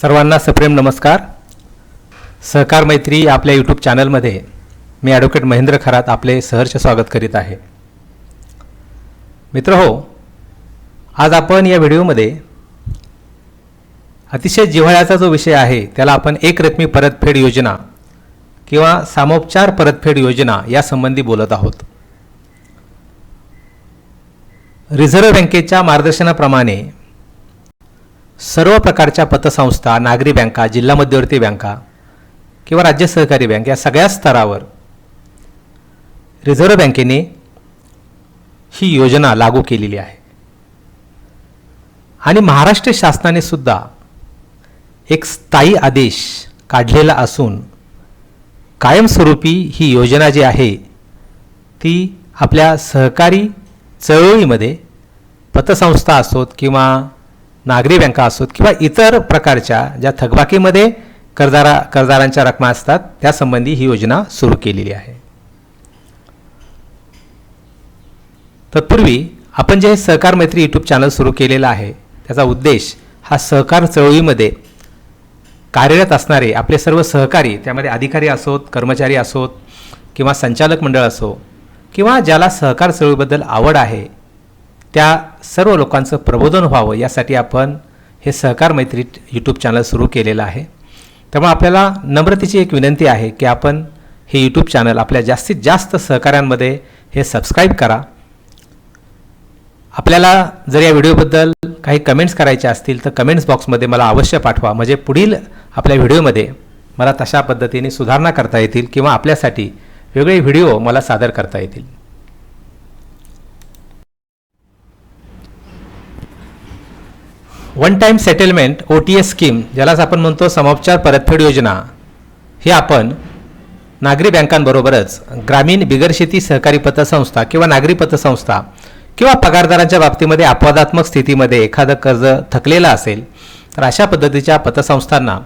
सर्वांना सप्रेम नमस्कार. सहकार मैत्री आपल्या यूट्यूब चॅनलमध्ये मी ॲडव्होकेट महेंद्र खरात आपले सहर्ष स्वागत करीत आहे. मित्र हो आज आपण या व्हिडिओमध्ये अतिशय जिव्हाळ्याचा जो विषय आहे त्याला आपण एकरकमी परतफेड योजना किंवा सामोपचार परतफेड योजना यासंबंधी बोलत आहोत. रिझर्व्ह बँकेच्या मार्गदर्शनाप्रमाणे सर्व प्रकारच्या पतसंस्था नागरी बँका जिल्हा मध्यवर्ती बँका किंवा राज्य सहकारी बँक या सगळ्या स्तरावर रिझर्व्ह बँकेने ही योजना लागू केलेली आहे. आणि महाराष्ट्र शासनाने सुद्धा एक स्थायी आदेश काढलेला असून कायमस्वरूपी ही योजना जी आहे ती आपल्या सहकारी चळवळीमध्ये पतसंस्था असोत किंवा नागरी बँका असोत किंवा इतर प्रकारच्या ज्या थकबाकीमध्ये कर्जारा कर्जदारांच्या रकमा असतात त्यासंबंधी ही योजना सुरू केलेली आहे. तत्पूर्वी आपण जे सहकार मैत्री यूट्यूब चॅनल सुरू केलेलं आहे त्याचा उद्देश हा सहकार चळवळीमध्ये कार्यरत असणारे आपले सर्व सहकारी त्यामध्ये अधिकारी असोत कर्मचारी असोत किंवा संचालक मंडळ असो किंवा ज्याला सहकार चळवळीबद्दल आवड आहे त्या सर्व लोकांचं प्रबोधन व्हावं यासाठी आपण हे सहकार मैत्री यूट्यूब चॅनल सुरू केलेलं आहे. त्यामुळे आपल्याला नम्रतेची एक विनंती आहे की आपण हे यूट्यूब चॅनल आपल्या जास्तीत जास्त सहकाऱ्यांमध्ये हे सबस्क्राईब करा. आपल्याला जर या व्हिडिओबद्दल काही कमेंट्स करायचे असतील तर कमेंट्स बॉक्समध्ये मला अवश्य पाठवा. म्हणजे पुढील आपल्या व्हिडिओमध्ये मला तशा पद्धतीने सुधारणा करता येतील किंवा आपल्यासाठी वेगळे व्हिडिओ मला सादर करता येतील. One time settlement O T S scheme ज्यालाच आपण म्हणतो समोपचार परतफेड योजना हे आपण नागरी बँकांबरोबरच ग्रामीण बिगर शेती सहकारी पतसंस्था किंवा नागरी पतसंस्था किंवा पगारदारांच्या बाबतीमध्ये अपवादात्मक स्थितीमध्ये एखादं कर्ज थकलेलं असेल तर अशा पद्धतीच्या पतसंस्थांना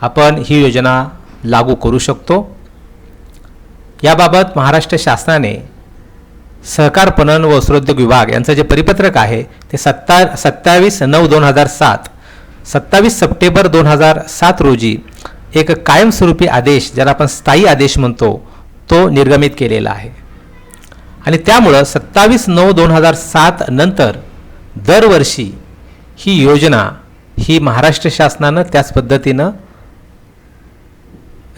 आपण ही योजना लागू करू शकतो. याबाबत महाराष्ट्र शासनाने सहकार पणन व वस्त्रोद्योग विभाग यांचं जे परिपत्रक आहे ते सत्ता सत्तावीस नऊ दोन हजार सात सत्तावीस सप्टेंबर दोन हजार सात रोजी एक कायमस्वरूपी आदेश ज्याला आपण स्थायी आदेश म्हणतो तो निर्गमित केलेला आहे. आणि त्यामुळं सत्तावीस नऊ दोन हजार सात नंतर दरवर्षी ही योजना ही महाराष्ट्र शासनानं त्याच पद्धतीनं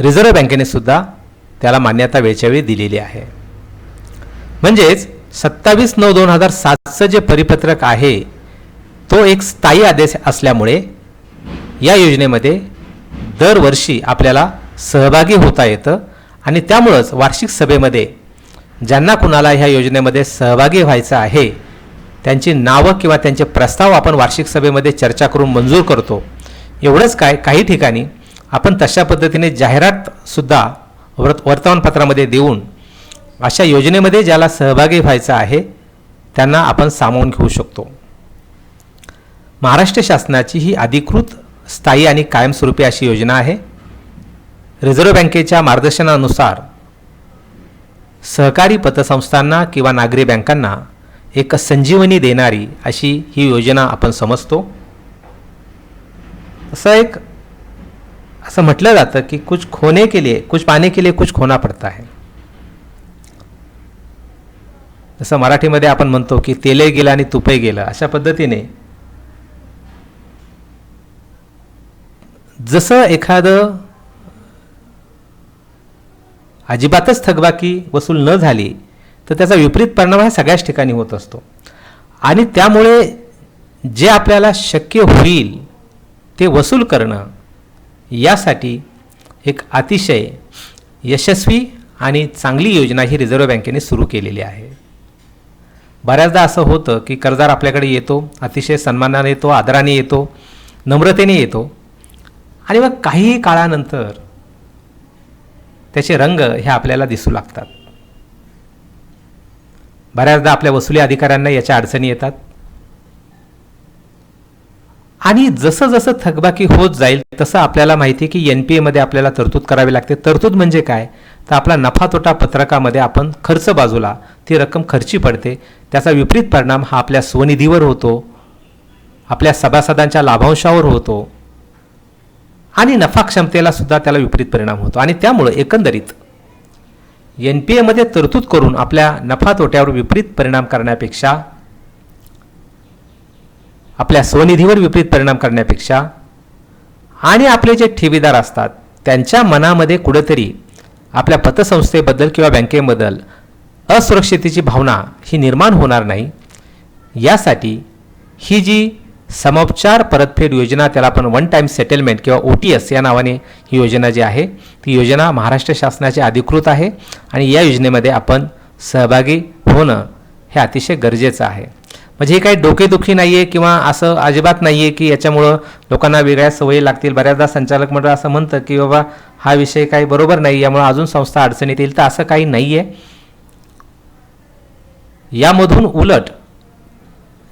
रिझर्व्ह बँकेने सुद्धा त्याला मान्यता वेळच्यावेळी दिलेली आहे. म्हणजेच सत्तावीस नऊ दोन हजार सातचं जे परिपत्रक आहे तो एक स्थायी आदेश असल्यामुळे या योजनेमध्ये दरवर्षी आपल्याला सहभागी होता येतं आणि त्यामुळंच वार्षिक सभेमध्ये ज्यांना कुणाला ह्या योजनेमध्ये सहभागी व्हायचं आहे त्यांची नावं किंवा त्यांचे प्रस्ताव आपण वार्षिक सभेमध्ये चर्चा करून मंजूर करतो. एवढंच काय काही ठिकाणी आपण तशा पद्धतीने जाहिरातसुद्धा वर्त वर्तमानपत्रामध्ये देऊन अशा योजनेमध्ये ज्याला सहभागी व्हायचं आहे त्यांना आपण सामावून घेऊ शकतो. महाराष्ट्र शासनाची ही अधिकृत स्थायी आणि कायमस्वरूपी अशी योजना आहे. रिझर्व्ह बँकेच्या मार्गदर्शनानुसार सहकारी पतसंस्थांना किंवा नागरी बँकांना एक संजीवनी देणारी अशी ही योजना आपण समजतो. असं एक असं म्हटलं जातं की कुछ खोने के लिए कुछ पाने के लिए कुछ खोना पडता है. जसं मराठीमध्ये आपण म्हणतो की तेले गेलं आणि तुपे गेलं अशा पद्धतीने जसं एखादं अजिबातच थकबाकी वसूल न झाली तर त्याचा विपरीत परिणाम हा सगळ्याच ठिकाणी होत असतो. आणि त्यामुळे जे आपल्याला शक्य होईल ते वसूल करणं यासाठी एक अतिशय यशस्वी आणि चांगली योजना ही रिझर्व्ह बँकेने सुरू केलेली आहे. बऱ्याचदा असं होतं की कर्जदार आपल्याकडे येतो अतिशय सन्मानाने येतो आदराने येतो नम्रतेने येतो. आणि मग काही काळानंतर त्याचे रंग हे आपल्याला दिसू लागतात. बऱ्याचदा आपल्या वसुली अधिकाऱ्यांना याच्या अडचणी येतात. आणि जसं जसं थकबाकी होत जाईल तसं आपल्याला माहिती आहे की एन पी एमध्ये आपल्याला तरतूद करावी लागते. तरतूद म्हणजे काय? तर आपला नफा तोटा पत्रकामध्ये आपण खर्च बाजूला ती रक्कम खर्ची पडते. त्याचा विपरीत परिणाम हा आपल्या स्वनिधीवर होतो. आपल्या सभासदांच्या लाभांशावर होतो. आणि नफा क्षमतेला सुद्धा त्याला विपरीत परिणाम होतो. आणि त्यामुळं एकंदरीत एन पी एमध्ये तरतूद करून आपल्या नफा तोट्यावर विपरीत परिणाम करण्यापेक्षा आपल्या स्वनिधीवर विपरीत परिणाम करण्यापेक्षा आणि आपले जे ठेवीदार असतात त्यांच्या मनामध्ये कुठेतरी आपल्या पतसंस्थेबद्दल किंवा बँकेबद्दल असुरक्षितेची भावना ही निर्माण होणार नाही. यासाठी ही जी समोपचार परतफेड योजना त्याला आपण वन टाईम सेटलमेंट किंवा ओ टी एस या नावाने ही योजना जी आहे ती योजना महाराष्ट्र शासनाची अधिकृत आहे आणि या योजनेमध्ये आपण सहभागी होणं हे अतिशय गरजेचं आहे. म्हणजे हे काही डोकेदुखी नाही आहे किंवा असं अजिबात नाही आहे की याच्यामुळं लोकांना वेगळ्या सवयी लागतील बऱ्याचदा संचालक मंडळ असं म्हणतं की बाबा हा विषय काही बरोबर नाही यामुळं अजून संस्था अडचणीत येईल तर असं काही नाही आहे यामधून उलट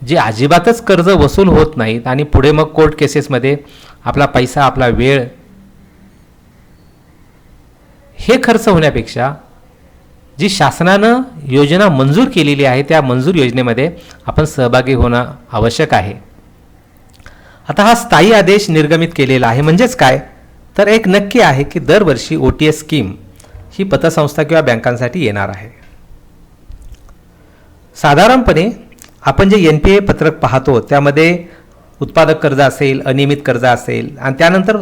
जे अजिबातच कर्ज वसूल होत नाहीत आणि पुढे मग कोर्ट केसेसमध्ये आपला पैसा आपला वेळ हे खर्च होण्यापेक्षा जी शासनानं योजना मंजूर केलेली आहे त्या मंजूर योजनेमध्ये आपण सहभागी होणं आवश्यक आहे. आता हा स्थायी आदेश निर्गमित केलेला आहे. म्हणजेच काय? तर एक नक्की आहे की दरवर्षी ओ टी एस स्कीम ही पतसंस्था किंवा बँकांसाठी येणार आहे. साधारणपणे आपण जे एन पी ए पत्रक पाहतो त्यामध्ये उत्पादक कर्ज असेल अनियमित कर्ज असेल आणि त्यानंतर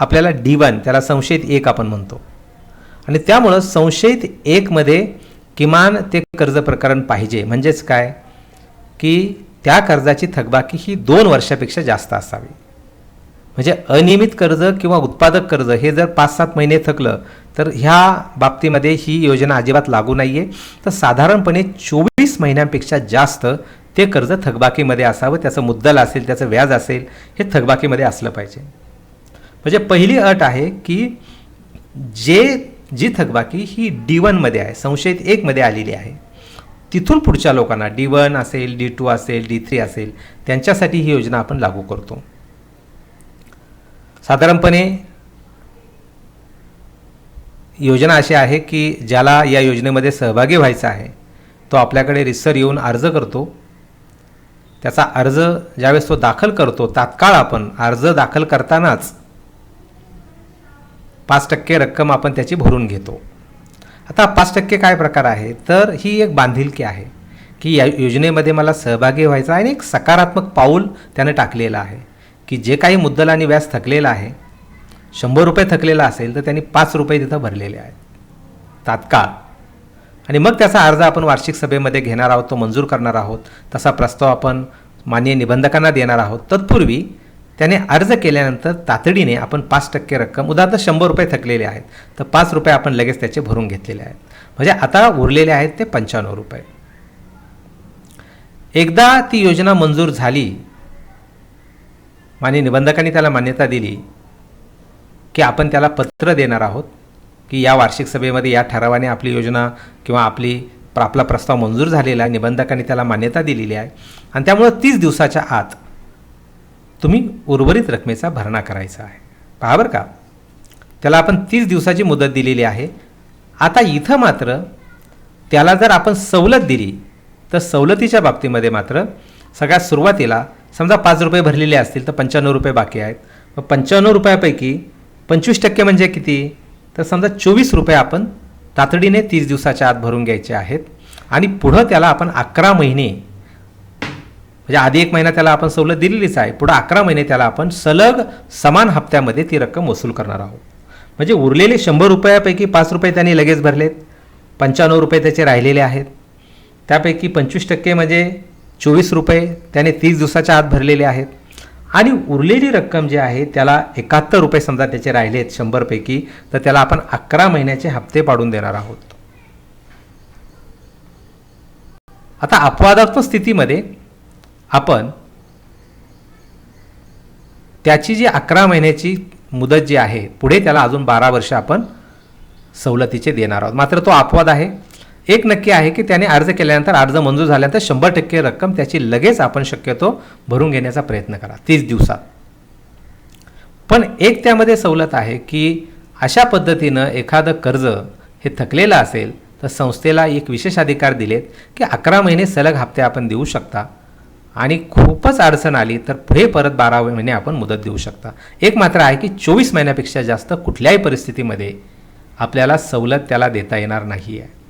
आपल्याला डी वन त्याला संशयित एक आपण म्हणतो. आणि त्यामुळं संशयित एकमध्ये किमान ते कर्ज प्रकरण पाहिजे. म्हणजेच काय? की त्या कर्जाची थकबाकी ही दोन वर्षापेक्षा जास्त असावी. म्हणजे अनियमित कर्ज किंवा उत्पादक कर्ज हे जर पाच सात महिने थकलं तर ह्या बाबतीमध्ये ही योजना अजिबात लागू नाही आहे तर साधारणपणे चोवीस महिन्यांपेक्षा जास्त ते कर्ज थकबाकीमध्ये असावं त्याचं मुद्दल असेल त्याचं व्याज असेल हे थकबाकीमध्ये असलं पाहिजे. म्हणजे पहिली अट आहे की जे जी थकबाकी ही डी वनमध्ये आहे संशयित एकमध्ये आलेली आहे तिथून पुढच्या लोकांना डी वन असेल डी टू असेल डी थ्री असेल त्यांच्यासाठी ही योजना आपण लागू करतो. साधारणपणे योजना अशी आहे की ज्याला या योजनेमध्ये सहभागी व्हायचा आहे तो आपल्याकडे रिसर येऊन अर्ज करतो. त्याचा अर्ज ज्यावेळेस तो दाखल करतो तात्काळ आपण अर्ज दाखल करतानाच पाच टक्के रक्कम आपण त्याची भरून घेतो. आता पाच टक्के काय प्रकार आहे? तर ही एक बांधिलकी आहे की या योजनेमध्ये मला सहभागी व्हायचा आणि एक सकारात्मक पाऊल त्यानं टाकलेलं आहे. की जे काही मुद्दल आणि व्याज थकलेलं आहे शंभर रुपये थकलेला असेल तर त्यांनी पाच रुपये तिथं भरलेले आहेत. तात्काळ. आणि मग त्याचा अर्ज आपण वार्षिक सभेमध्ये घेणार आहोत तो मंजूर करणार आहोत तसा प्रस्ताव आपण मान्य निबंधकांना देणार आहोत. तत्पूर्वी त्याने अर्ज केल्यानंतर तातडीने आपण पाच टक्के रक्कम उदाहरणार्थ शंभर रुपये थकलेले आहेत तर पाच रुपये आपण लगेच त्याचे भरून घेतलेले आहेत. म्हणजे आता उरलेले आहेत ते पंच्याण्णव रुपये. एकदा ती योजना मंजूर झाली माने निबंधकांनी त्याला मान्यता दिली की आपण त्याला पत्र देणार आहोत की या वार्षिक सभेमध्ये या ठरावाने आपली योजना किंवा आपली आपला प्रस्ताव मंजूर झालेला आहे. निबंधकांनी त्याला मान्यता दिलेली आहे. आणि त्यामुळं तीस दिवसाच्या आत तुम्ही उर्वरित रकमेचा भरणा करायचा आहे. पहा बरं का. त्याला आपण तीस दिवसाची मुदत दिलेली आहे. आता इथं मात्र त्याला जर आपण सवलत दिली तर सवलतीच्या बाबतीमध्ये मात्र सगळ्यात सुरुवातीला समजा पाच रुपये भरलेले असतील तर पंच्याण्णव रुपये बाकी आहेत. मग पंच्याण्णव रुपयापैकी पंचवीस टक्के म्हणजे किती? तर समजा चोवीस रुपये आपण तातडीने तीस दिवसाच्या आत भरून घ्यायचे आहेत. आणि पुढं त्याला आपण अकरा महिने म्हणजे आधी एक महिना त्याला आपण सवलत दिलेलीच आहे पुढं अकरा महिने त्याला आपण सलग समान हप्त्यामध्ये ती रक्कम वसूल करणार आहोत. म्हणजे उरलेले शंभर रुपयापैकी पाच रुपये त्यांनी लगेच भरलेत पंच्याण्णव रुपये त्याचे राहिलेले आहेत. त्यापैकी पंचवीस टक्के म्हणजे चोवीस रुपये त्याने तीस दिवसाच्या आत भरलेले आहेत. आणि उरलेली रक्कम जी आहे त्याला एकाहत्तर रुपये समजा त्याचे राहिले आहेत शंभरपैकी तर त्याला आपण अकरा महिन्याचे हप्ते पाडून देणार आहोत. आता अपवादात्मक स्थितीमध्ये आपण त्याची जी अकरा महिन्याची मुदत जी आहे पुढे त्याला अजून बारा वर्ष आपण सवलतीचे देणार आहोत. मात्र तो अपवाद आहे. एक नक्की आहे की त्याने अर्ज केल्यानंतर अर्ज मंजूर झाल्यानंतर शंभर टक्के रक्कम त्याची लगेच आपण शक्यतो भरून घेण्याचा प्रयत्न करा. तीस दिवसात. पण एक त्यामध्ये सवलत आहे की अशा पद्धतीनं एखादं कर्ज हे थकलेलं असेल तर संस्थेला एक विशेष अधिकार दिलेत की अकरा महिने सलग हप्ते आपण देऊ शकता आणि खूपच अडचण आली तर पुढे परत बारा महिने आपण मुदत देऊ शकता. एक मात्र आहे की चोवीस महिन्यापेक्षा जास्त कुठल्याही परिस्थितीमध्ये आपल्याला सवलत त्याला देता येणार नाही आहे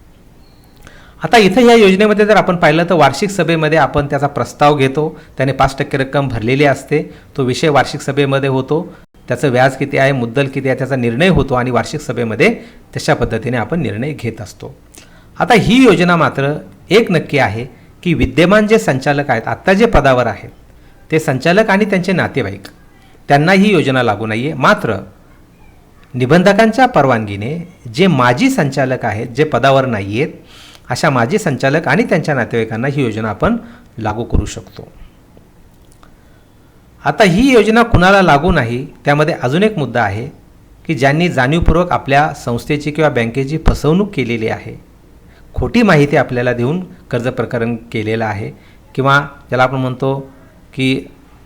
आता इथं या योजनेमध्ये जर आपण पाहिलं तर वार्षिक सभेमध्ये आपण त्याचा प्रस्ताव घेतो. त्याने पाच टक्के रक्कम भरलेली असते. तो विषय वार्षिक सभेमध्ये होतो. त्याचं व्याज किती आहे मुद्दल किती आहे त्याचा निर्णय होतो आणि वार्षिक सभेमध्ये तशा पद्धतीने आपण निर्णय घेत असतो. आता ही योजना मात्र एक नक्की आहे की विद्यमान जे संचालक आहेत आत्ता जे पदावर आहेत ते संचालक आणि त्यांचे नातेवाईक त्यांना ही योजना लागू नाही आहे मात्र निबंधकांच्या परवानगीने जे माजी संचालक आहेत जे पदावर नाही आहेत अशा माजी संचालक आणि त्यांच्या नातेवाईकांना ही योजना आपण लागू करू शकतो. आता ही योजना कुणाला लागू नाही त्यामध्ये अजून एक मुद्दा आहे की ज्यांनी जाणीवपूर्वक आपल्या संस्थेची किंवा बँकेची फसवणूक केलेली आहे. खोटी माहिती आपल्याला देऊन कर्ज प्रकरण केलेलं आहे किंवा ज्याला आपण म्हणतो की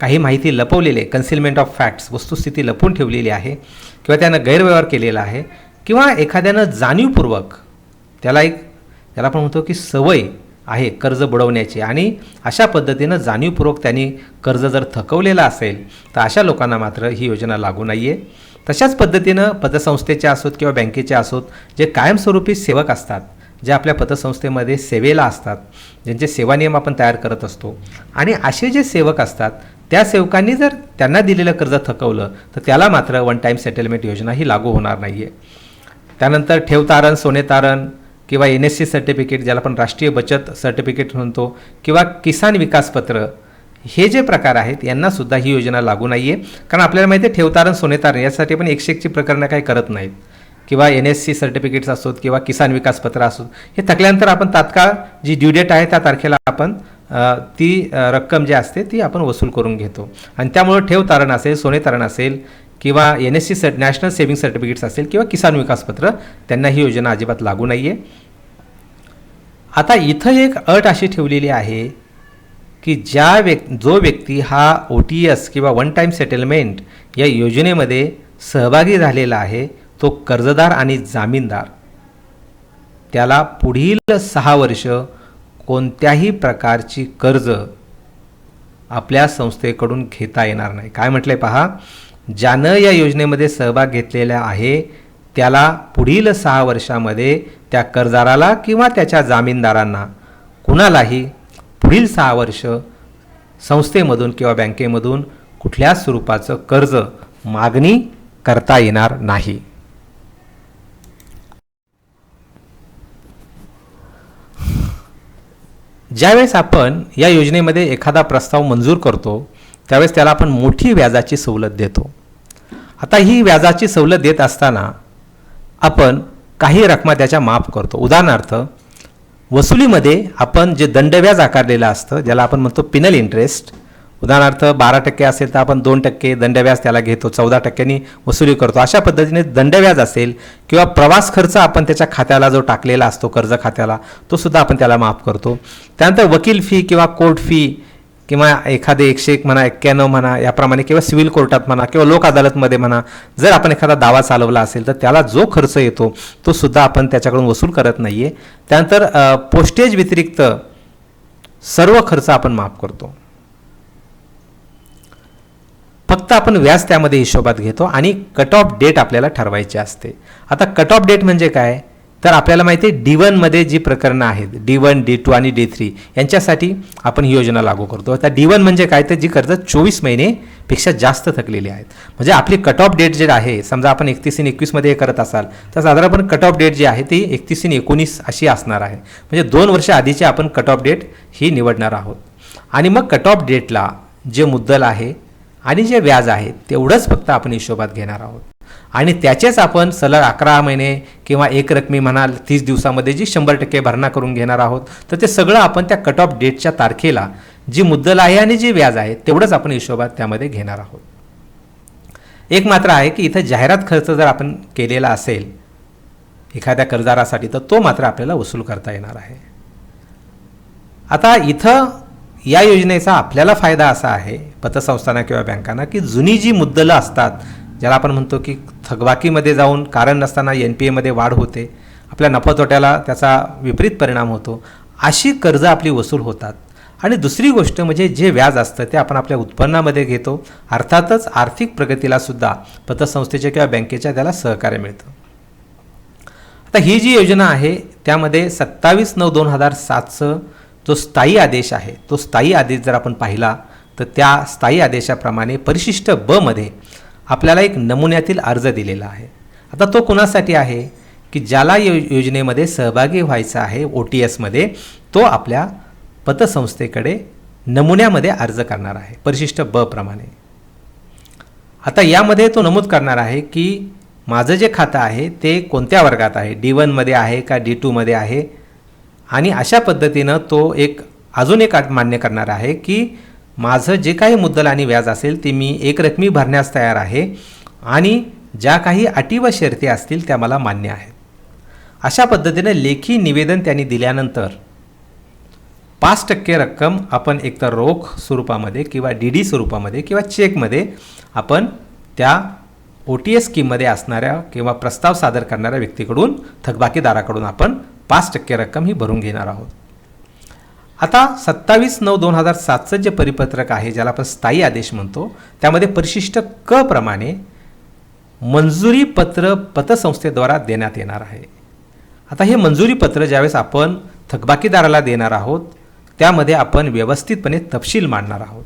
काही माहिती लपवलेली आहे कन्सिलमेंट ऑफ फॅक्ट्स वस्तुस्थिती लपवून ठेवलेली आहे किंवा त्यानं गैरव्यवहार केलेला आहे किंवा एखाद्यानं जाणीवपूर्वक त्याला एक त्याला आपण म्हणतो की सवय आहे कर्ज बुडवण्याची. आणि अशा पद्धतीनं जाणीवपूर्वक त्यांनी कर्ज जर थकवलेलं असेल तर अशा लोकांना मात्र ही योजना लागू नाही आहे तशाच पद्धतीनं पतसंस्थेचे असोत किंवा बँकेचे असोत जे कायमस्वरूपी सेवक असतात जे आपल्या पतसंस्थेमध्ये सेवेला असतात ज्यांचे सेवा नियम आपण तयार करत असतो आणि असे जे सेवक असतात त्या सेवकांनी जर त्यांना दिलेलं कर्ज थकवलं तर त्याला मात्र वन टाईम सेटलमेंट योजना ही लागू होणार नाही आहे त्यानंतर ठेव तारण सोने तारण किंवा एन एस सी सर्टिफिकेट ज्याला आपण राष्ट्रीय बचत सर्टिफिकेट म्हणतो किंवा किसान विकास पत्र हे जे प्रकार आहेत यांनासुद्धा ही योजना लागू नाही आहे कारण आपल्याला माहिती आहे ठेवतारण सोनेतारण यासाठी आपण एकशे एकची प्रकरणं काही करत नाहीत. किंवा एन एस सी सर्टिफिकेट्स असोत किंवा किसान विकास पत्र असोत हे थकल्यानंतर आपण तात्काळ जी ड्यू डेट आहे त्या तारखेला आपण ती रक्कम जी असते ती आपण वसूल करून घेतो. आणि त्यामुळं ठेव तारण असेल सोने तारण असेल किंवा N S C cert national saving certificates असेल किंवा किसान विकास पत्र त्यांना ही योजना अजिबात लागू नाही आहे आता इथं एक अट अशी ठेवलेली आहे की ज्या व्यक् जो व्यक्ती हा ओ टी एस किंवा वन टाईम सेटलमेंट या योजनेमध्ये सहभागी झालेला आहे तो कर्जदार आणि जामीनदार. त्याला पुढील सहा वर्ष कोणत्याही प्रकारची कर्ज आपल्या संस्थेकडून घेता येणार नाही. काय म्हटलं आहे पहा? ज्यानं या योजनेमध्ये सहभाग घेतलेला आहे त्याला पुढील सहा वर्षामध्ये त्या कर्जदाराला किंवा त्याच्या जामीनदारांना कुणालाही पुढील सहा वर्ष संस्थेमधून किंवा बँकेमधून कुठल्याच स्वरूपाचं कर्ज मागणी करता येणार नाही. ज्यावेळेस आपण या योजनेमध्ये एखादा प्रस्ताव मंजूर करतो त्यावेळेस त्याला आपण मोठी व्याजाची सवलत देतो. आता ही व्याजाची सवलत देत असताना आपण काही रकमा त्याच्या माफ करतो. उदाहरणार्थ वसुलीमध्ये आपण जे दंडव्याज आकारलेलं असतं ज्याला आपण म्हणतो पिनल इंटरेस्ट उदाहरणार्थ बारा टक्के असेल तर आपण दोन टक्के दंडव्याज त्याला घेतो चौदा टक्क्यांनी वसुली करतो. अशा पद्धतीने दंडव्याज असेल किंवा प्रवास खर्च आपण त्याच्या खात्याला जो टाकलेला असतो कर्ज खात्याला तो सुद्धा आपण त्याला माफ करतो. त्यानंतर वकील फी किंवा कोर्ट फी किंवा एखादे एकशे एक म्हणा एक्क्याण्णव म्हणा याप्रमाणे किंवा सिव्हिल कोर्टात म्हणा किंवा लोक अदालतमध्ये म्हणा जर आपण एखादा दावा चालवला असेल तर त्याला जो खर्च येतो तो सुद्धा आपण त्याच्याकडून वसूल करत नाही आहे त्यानंतर पोस्टेज व्यतिरिक्त सर्व खर्च आपण माफ करतो. फक्त आपण व्याज त्यामध्ये हिशोबात घेतो आणि कट ऑफ डेट आपल्याला ठरवायची असते. आता कट ऑफ डेट म्हणजे काय? तर आपल्याला माहिती आहे डी वनमध्ये जी प्रकरणं आहेत डी वन डी टू आणि डी थ्री यांच्यासाठी आपण ही योजना लागू करतो. आता डी वन म्हणजे काय? तर जी कर्ज चोवीस महिनेपेक्षा जास्त थकलेली आहेत. म्हणजे आपली कट ऑफ डेट जे आहे समजा आपण एकतीस आणि एकवीसमध्ये हे करत असाल तर साधारणपण कट ऑफ डेट जी आहे ती एकतीस आणि एकोणीस अशी असणार आहे. म्हणजे दोन वर्ष आधीची आपण कट ऑफ डेट ही निवडणार आहोत. आणि मग कट ऑफ डेटला जे मुद्दल आहे आणि जे व्याज आहे तेवढंच फक्त आपण हिशोबात घेणार आहोत. आणि त्याचेच आपण सलग अकरा महिने किंवा एक रकमी म्हणाल तीस दिवसामध्ये जी शंभर टक्के भरणा करून घेणार आहोत तर ते सगळं आपण त्या कट ऑफ डेटच्या तारखेला जी मुद्दल आहे आणि जे व्याज आहे तेवढंच आपण हिशोबात त्यामध्ये घेणार आहोत. एक मात्र आहे की इथं जाहिरात खर्च जर आपण केलेला असेल एखाद्या कर्जदारासाठी तर तो मात्र आपल्याला वसूल करता येणार आहे. आता इथं या योजनेचा आपल्याला फायदा असा आहे पतसंस्थांना किंवा बँकांना की जुनी जी मुद्दलं असतात ज्याला आपण म्हणतो की थकबाकीमध्ये जाऊन कारण नसताना एन पी एमध्ये वाढ होते आपल्या नफा तोट्याला त्याचा विपरीत परिणाम होतो अशी कर्ज आपली वसूल होतात. आणि दुसरी गोष्ट म्हणजे जे व्याज असतं ते आपण आपल्या उत्पन्नामध्ये घेतो अर्थातच आर्थिक प्रगतीला सुद्धा पतसंस्थेच्या किंवा बँकेच्या त्याला सहकार्य मिळतं. आता ही जी योजना आहे त्यामध्ये सत्तावीस नऊ दोन हजार सातचं जो स्थायी आदेश आहे तो स्थायी आदेश जर आपण पाहिला तर त्या स्थायी आदेशाप्रमाणे परिशिष्ट ब मध्ये आपल्याला एक नमुन्यातील अर्ज दिलेला आहे. आता तो कुणासाठी आहे? की ज्याला यो योजनेमध्ये सहभागी व्हायचा आहे ओ टी एसमध्ये तो आपल्या पतसंस्थेकडे नमुन्यामध्ये अर्ज करणार आहे परिशिष्ट ब प्रमाणे. आता यामध्ये तो नमूद करणार आहे की माझं जे खातं आहे ते कोणत्या वर्गात आहे? डी वनमध्ये आहे का डी टूमध्ये आहे? आणि अशा पद्धतीनं तो एक अजून एक मान्य करणार आहे की माझं जे काही मुद्दल आणि व्याज असेल ते मी एक रकमी भरण्यास तयार आहे आणि ज्या काही अटी व शर्ती असतील त्या मला मान्य आहेत. अशा पद्धतीनं लेखी निवेदन त्यांनी दिल्यानंतर पाच टक्के रक्कम आपण एकतर रोख स्वरूपामध्ये किंवा डी डी स्वरूपामध्ये किंवा चेकमध्ये आपण त्या ओ टी एस स्कीममध्ये असणाऱ्या किंवा प्रस्ताव सादर करणाऱ्या व्यक्तीकडून थकबाकीदाराकडून आपण पाच टक्के रक्कम ही भरून घेणार आहोत. आता सत्तावीस नऊ दोन हजार सातचं जे परिपत्रक आहे ज्याला आपण स्थायी आदेश म्हणतो त्यामध्ये परिशिष्ट क प्रमाणे मंजुरी पत्र पतसंस्थेद्वारा देण्यात येणार आहे. आता हे मंजुरी पत्र ज्यावेळेस आपण थकबाकीदाराला देणार आहोत त्यामध्ये आपण व्यवस्थितपणे तपशील मांडणार आहोत.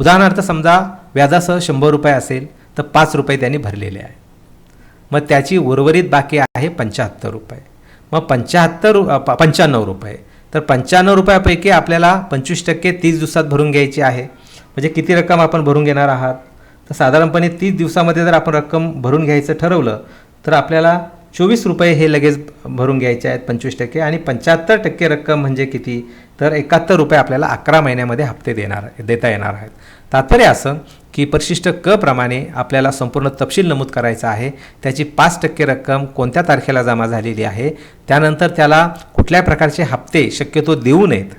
उदाहरणार्थ समजा व्याजासह शंभर रुपये असेल तर पाच रुपये त्यांनी भरलेले आहे. मग त्याची उर्वरित बाकी आहे पंच्याहत्तर रुपये. मग पंच्याहत्तर रु प- पंच्याण्णव रुपये. तर पंच्याण्णव रुपयापैकी आपल्याला पंचवीस टक्के तीस दिवसात भरून घ्यायची आहे. म्हणजे किती रक्कम आपण भरून घेणार आहात? तर साधारणपणे तीस दिवसामध्ये जर आपण रक्कम भरून घ्यायचं ठरवलं तर आपल्याला चोवीस रुपये हे लगेच भरून घ्यायचे आहेत पंचवीस टक्के आणि पंच्याहत्तर टक्के रक्कम म्हणजे किती? तर एकाहत्तर रुपये आपल्याला अकरा महिन्यामध्ये हप्ते देणार देता येणार आहेत. तात्पर्य असं की परिशिष्ट क प्रमाणे आपल्याला संपूर्ण तपशील नमूद करायचा आहे. त्याची पाच टक्के रक्कम कोणत्या तारखेला जमा झालेली आहे? त्यानंतर त्याला कुठल्या प्रकारचे हप्ते शक्यतो देऊ नयेत?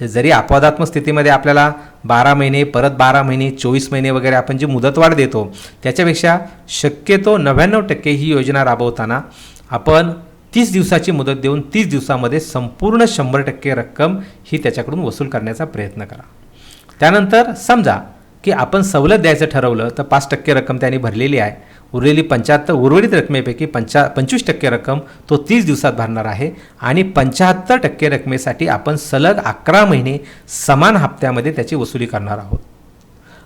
जरी अपवादात्मक स्थितीमध्ये आपल्याला बारा महिने परत बारा महिने चोवीस महिने वगैरे आपण जी मुदतवाढ देतो त्याच्यापेक्षा शक्यतो नव्याण्णव टक्के ही योजना राबवताना आपण तीस दिवसाची मुदत देऊन तीस दिवसामध्ये संपूर्ण शंभर टक्के रक्कम ही त्याच्याकडून वसूल करण्याचा प्रयत्न करा. त्यानंतर समजा की आपण सवलत द्यायचं ठरवलं तर पाच टक्के रक्कम त्यांनी भरलेली आहे. उरलेली पंच्याहत्तर उर्वरित रकमेपैकी पंचा पंचवीस टक्के रक्कम तो तीस दिवसात भरणार आहे. आणि पंच्याहत्तर टक्के रकमेसाठी आपण सलग अकरा महिने समान हप्त्यामध्ये त्याची वसुली करणार आहोत.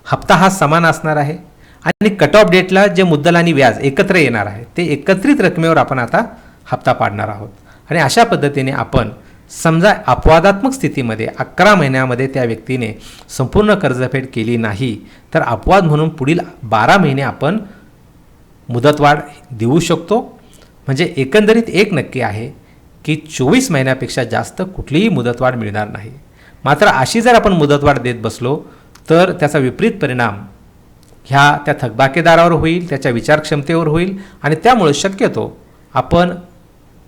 हप्ता हा समान असणार आहे. आणि कट ऑफ डेटला जे मुद्दल आणि व्याज एकत्र येणार आहे ते एकत्रित रकमेवर आपण आता हप्ता पाडणार आहोत. आणि अशा पद्धतीने आपण समजा अपवादात्मक स्थितीमध्ये अकरा महिन्यामध्ये त्या व्यक्तीने संपूर्ण कर्जफेड केली नाही तर अपवाद म्हणून पुढील बारा महिने आपण मुदतवाढ देऊ शकतो. म्हणजे एकंदरीत एक नक्की आहे की चोवीस महिन्यापेक्षा जास्त कुठलीही मुदतवाढ मिळणार नाही. मात्र अशी जर आपण मुदतवाढ देत बसलो तर त्याचा विपरीत परिणाम ह्या त्या थकबाकीदारावर होईल त्याच्या विचारक्षमतेवर होईल आणि त्यामुळे शक्यतो आपण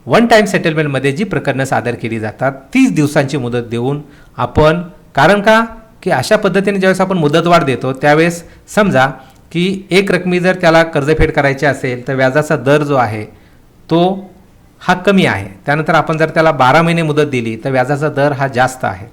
वन टाईम सेटलमेंटमध्ये जी प्रकरणं सादर केली जातात तीस दिवसांची मुदत देऊन आपण कारण का? की अशा पद्धतीने ज्यावेळेस आपण मुदतवाढ देतो त्यावेळेस समजा की एक रकमी जर त्याला कर्जफेड करायची असेल तर व्याजाचा दर जो आहे तो हा कमी आहे. त्यानंतर आपण जर त्याला बारा महिने मुदत दिली तर व्याजाचा दर हा जास्त आहे.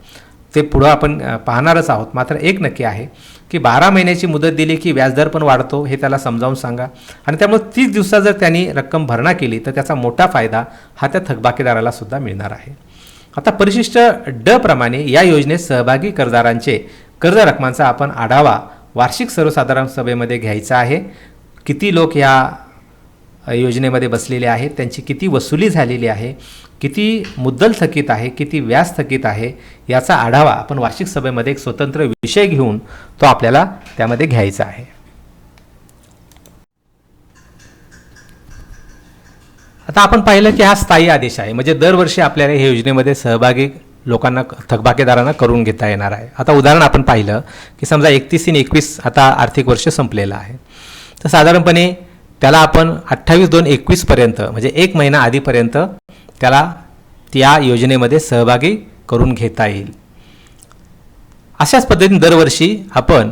ते पुढं आपण पाहणारच आहोत. मात्र एक नक्की आहे की बारा महिन्याची मुदत दिली की व्याजदर पण वाढतो हे त्याला समजावून सांगा. आणि त्यामुळे तीस दिवसात जर त्यांनी रक्कम भरणा केली तर त्याचा मोठा फायदा हा त्या थकबाकीदाराला सुद्धा मिळणार आहे. आता परिशिष्ट ड प्रमाणे या योजनेत सहभागी कर्जदारांचे कर्ज रकमांचा आपण आढावा वार्षिक सर्वसाधारण सभेमध्ये घ्यायचा आहे. किती लोक या योजनेमध्ये बसलेले आहेत. त्यांची किती वसुली झालेली आहे किती मुद्दल थकीत आहे किती व्याज थकीत आहे याचा आढावा आपण वार्षिक सभेमध्ये एक स्वतंत्र विषय घेऊन तो आपल्याला त्यामध्ये घ्यायचा आहे. आता आपण पाहिलं की हा स्थायी आदेश आहे. म्हणजे दरवर्षी आपल्याला या योजनेमध्ये सहभागी लोकांना थकबाकीदारांना करून घेता येणार आहे. आता उदाहरण आपण पाहिलं की समजा एकतीस तीन एकवीस आता आर्थिक वर्ष संपलेलं आहे. तर साधारणपणे त्याला आपण अठ्ठावीस दोन एकवीसपर्यंत म्हणजे एक महिना आधीपर्यंत त्याला त्या योजनेमध्ये सहभागी करून घेता येईल. अशाच पद्धतीने दरवर्षी आपण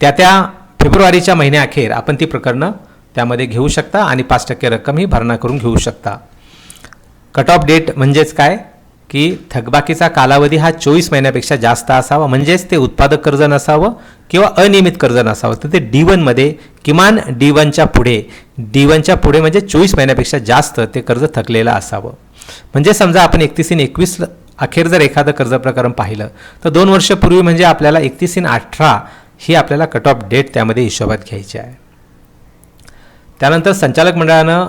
त्या त्या फेब्रुवारीच्या महिन्याअखेर आपण ती प्रकरणं त्यामध्ये घेऊ शकता आणि पाच टक्के रक्कम ही भरणा करून घेऊ शकता. कट ऑफ डेट म्हणजेच काय? की थकबाकीचा कालावधी हा चोवीस महिन्यापेक्षा जास्त असावा. म्हणजेच ते उत्पादक कर्ज नसावं किंवा अनियमित कर्ज नसावं. तर ते डी वनमध्ये किमान डी वनच्या पुढे डी वनच्या पुढे म्हणजे चोवीस महिन्यापेक्षा जास्त ते कर्ज थकलेलं असावं. म्हणजे समजा आपण एकतीस एकवीस अखेर जर एखादं कर्ज प्रकरण पाहिलं तर दोन वर्षपूर्वी म्हणजे आपल्याला एकतीस अठरा ही आपल्याला कट ऑफ डेट त्यामध्ये हिशोबात घ्यायची आहे. त्यानंतर संचालक मंडळानं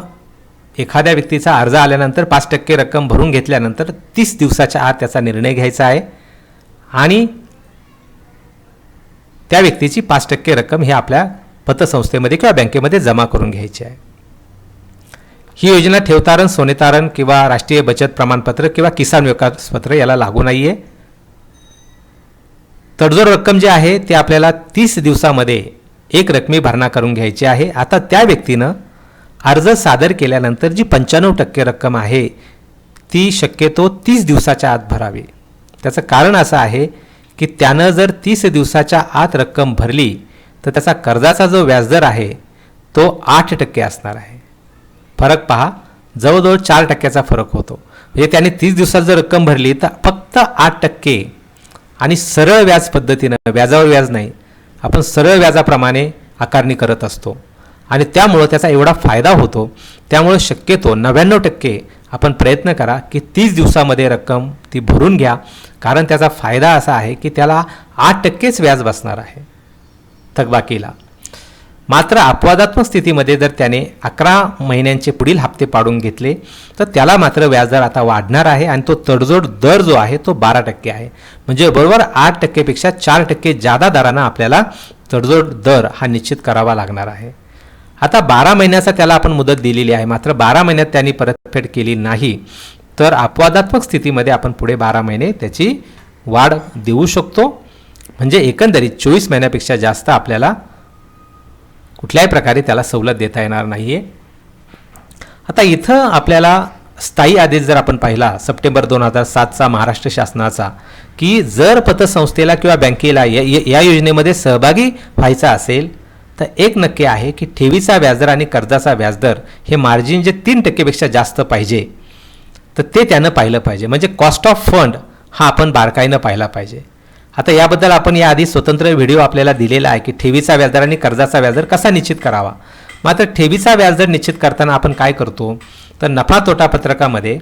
एखाद्या व्यक्तीचा अर्ज आल्यानंतर पाच टक्के रक्कम भरून घेतल्यानंतर तीस दिवसाच्या आत त्याचा निर्णय घ्यायचा आहे. आणि त्या व्यक्तीची पाच टक्के रक्कम ही आपल्या पतसंस्थेमध्ये किंवा बँकेमध्ये जमा करून घ्यायची आहे. ही योजना ठेवतारण सोनेतारण किंवा राष्ट्रीय बचत प्रमाणपत्र किंवा किसान विकासपत्र याला लागू नाही आहे तडजोड रक्कम जी आहे ती आपल्याला तीस दिवसामध्ये एक रकमी भरणा करून घ्यायची आहे. आता त्या व्यक्तीनं अर्ज सादर केल्यानंतर जी पंच्याण्णव टक्के रक्कम आहे ती शक्यतो तीस दिवसाच्या आत भरावी. त्याचं कारण असं आहे की त्यानं जर तीस दिवसाच्या आत रक्कम भरली तर त्याचा कर्जाचा जो व्याजदर आहे तो आठ टक्के असणार आहे. फरक पहा जवळजवळ चार टक्क्याचा फरक होतो. म्हणजे त्याने तीस दिवसात जर रक्कम भरली तर फक्त आठ टक्के. आणि सरळ व्याज पद्धतीनं व्याजावर व्याज नाही आपण सरळ व्याजाप्रमाणे आकारणी करत असतो. आणि त्यामुळं त्याचा एवढा फायदा होतो. त्यामुळं शक्यतो नव्याण्णव टक्के आपण प्रयत्न करा की तीस दिवसामध्ये रक्कम ती भरून घ्या. कारण त्याचा फायदा असा आहे की त्याला आठ टक्केच व्याज बसणार आहे. थकबाकीला. मात्र अपवादात्मक स्थितीमध्ये जर त्याने अकरा महिन्यांचे पुढील हप्ते पाडून घेतले तर त्याला मात्र व्याजदर आता वाढणार आहे आणि तो तडजोड दर जो आहे तो बारा टक्के आहे. म्हणजे बरोबर आठ टक्केपेक्षा चार टक्के जादा दरानं आपल्याला तडजोड दर हा निश्चित करावा लागणार आहे. आता बारा महिन्याचा त्याला आपण मुदत दिलेली आहे. मात्र बारा महिन्यात त्यांनी परतफेड केली नाही. तर अपवादात्मक स्थितीमध्ये आपण पुढे बारा महिने त्याची वाढ देऊ शकतो. म्हणजे एकंदरीत चोवीस महिन्यापेक्षा जास्त आपल्याला कुठल्याही प्रकारे त्याला सवलत देता येणार नाही आहे आता इथं आपल्याला स्थायी आदेश जर आपण पाहिला सप्टेंबर दोन हजार सातचा महाराष्ट्र शासनाचा की जर पतसंस्थेला किंवा बँकेला या या योजनेमध्ये सहभागी व्हायचा असेल तर एक नक्की आहे की ठेवीचा व्याजदर आणि कर्जाचा व्याजदर हे मार्जिन जे तीन टक्केपेक्षा जास्त पाहिजे तर ते त्यानं पाहिलं पाहिजे. म्हणजे कॉस्ट ऑफ फंड हा आपण बारकाईनं पाहिला पाहिजे. आता याबद्दल आपण याआधी स्वतंत्र व्हिडिओ आपल्याला दिलेला आहे की ठेवीचा व्याजदर आणि कर्जाचा व्याजदर कसा निश्चित करावा. मात्र ठेवीचा व्याजदर निश्चित करताना आपण काय करतो तर नफा तोटा पत्रकामध्ये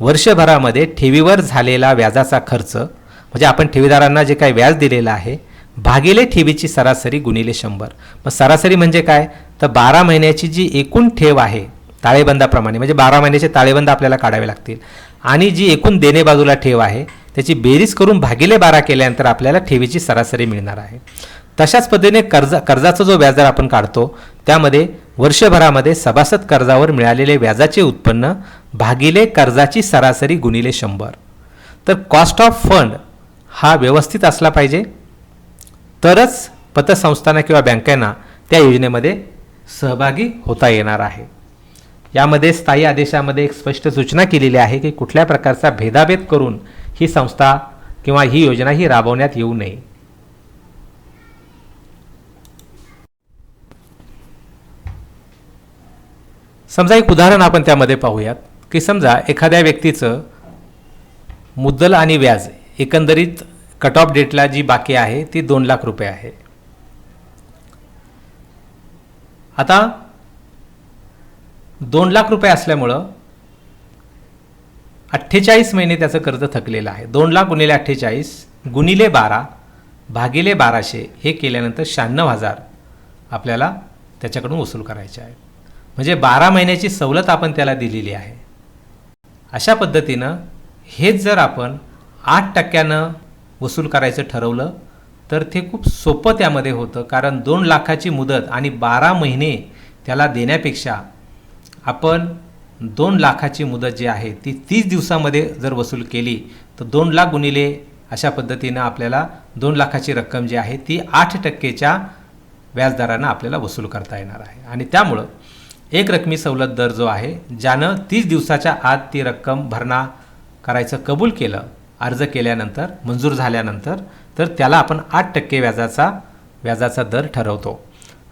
वर्षभरामध्ये ठेवीवर झालेला व्याजाचा खर्च म्हणजे आपण ठेवीदारांना जे काही व्याज दिलेलं आहे भागिले ठेवीची सरासरी गुणिले शंभर. मग सरासरी म्हणजे काय? तर बारा महिन्याची जी एकूण ठेव आहे ताळेबंदाप्रमाणे म्हणजे बारा महिन्याचे ताळेबंद आपल्याला काढावे लागतील. आणि जी एकूण देणे बाजूला ठेव आहे त्याची बेरीज करून भागिले बारा केल्यानंतर आपल्याला ठेवीची सरासरी मिळणार आहे. तशाच पद्धतीने कर्ज कर्जाचा जो व्याजदर आपण काढतो त्यामध्ये वर्षभरामध्ये सभासद कर्जावर मिळालेले व्याजाचे उत्पन्न भागिले कर्जाची सरासरी गुणिले शंभर. तर कॉस्ट ऑफ फंड हा व्यवस्थित असला पाहिजे. तरच पतसंस्थांना किंवा बँकांना त्या योजनेमध्ये सहभागी होता येणार आहे. यामध्ये स्थायी आदेशामध्ये एक स्पष्ट सूचना केलेली आहे की कुठल्या प्रकारचा भेदाभेद करून ही संस्था किंवा ही योजना ही राबवण्यात येऊ नये. समजा एक उदाहरण आपण त्यामध्ये पाहूयात की समजा एखाद्या व्यक्तीचं मुद्दल आणि व्याज एकंदरीत कट ऑफ डेटला जी बाकी आहे ती दोन लाख रुपये आहे. आता दोन लाख रुपये असल्यामुळं अठ्ठेचाळीस महिने त्याचं कर्ज थकलेलं आहे. दोन लाख गुणिले अठ्ठेचाळीस गुणिले बारा भागिले बाराशे हे केल्यानंतर शहाण्णव हजार आपल्याला त्याच्याकडून वसूल करायचे आहे. म्हणजे बारा महिन्याची सवलत आपण त्याला दिलेली आहे. अशा पद्धतीनं हेच जर आपण आठ टक्क्यानं वसूल करायचं ठरवलं तर ते खूप सोपं त्यामध्ये होतं. कारण दोन लाखाची मुदत आणि बारा महिने त्याला देण्यापेक्षा आपण दोन लाखाची मुदत जी आहे ती तीस दिवसामध्ये जर वसूल केली तर दोन लाख गुणिले अशा पद्धतीनं आपल्याला दोन लाखाची रक्कम जी आहे ती आठ टक्केच्या व्याजदरानं आपल्याला वसूल करता येणार आहे. आणि त्यामुळं एक रकमी सवलत दर जो आहे ज्यानं तीस दिवसाच्या आत ती रक्कम भरणा करायचं कबूल केलं अर्ज केल्यानंतर मंजूर झाल्यानंतर तर त्याला आपण आठ टक्के व्याजाचा व्याजाचा दर ठरवतो.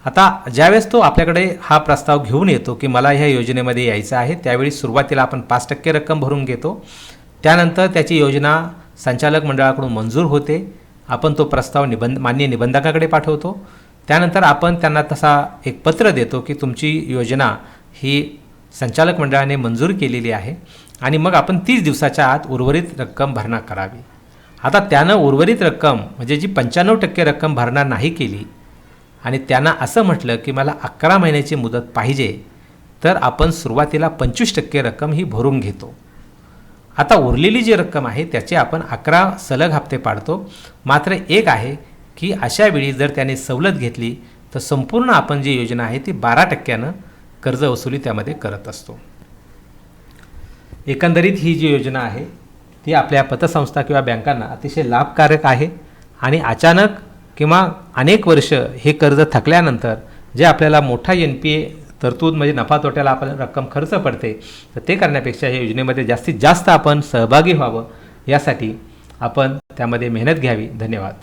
आता ज्यावेळेस तो आपल्याकडे हा प्रस्ताव घेऊन येतो की मला ह्या योजनेमध्ये यायचं आहे त्यावेळी सुरुवातीला आपण पाच टक्के रक्कम भरून घेतो. त्यानंतर त्याची योजना संचालक मंडळाकडून मंजूर होते. आपण तो प्रस्ताव निबंध मान्य निबंधकाकडे पाठवतो. त्यानंतर आपण त्यांना तसा एक पत्र देतो की तुमची योजना ही संचालक मंडळाने मंजूर केलेली आहे. आणि मग आपण तीस दिवसाच्या आत उर्वरित रक्कम भरणा करावी. आता त्यानं उर्वरित रक्कम म्हणजे जी पंच्याण्णव टक्के रक्कम भरणा नाही केली आणि त्यांना असं म्हटलं की मला अकरा महिन्याची मुदत पाहिजे तर आपण सुरुवातीला पंचवीस टक्के रक्कम ही भरून घेतो. आता उरलेली जी रक्कम आहे त्याचे आपण अकरा सलग हप्ते पाडतो. मात्र एक आहे की अशा वेळी जर त्याने सवलत घेतली तर संपूर्ण आपण जी योजना आहे ती बारा टक्क्यानं कर्ज वसुली त्यामध्ये करत असतो. एकंदरीत ही जी योजना आहे ती आपल्या पतसंस्था किंवा बँकांना अतिशय लाभकारक आहे आणि अचानक किंवा अनेक वर्ष हे कर्ज थकल्यानंतर जे आपल्याला मोठा एन पी ए तरतूद म्हणजे नफा तोट्याला आपण रक्कम खर्च पडते तर ते करण्यापेक्षा या योजनेमध्ये जास्तीत जास्त आपण सहभागी व्हावं यासाठी आपण त्यामध्ये मेहनत घ्यावी. धन्यवाद.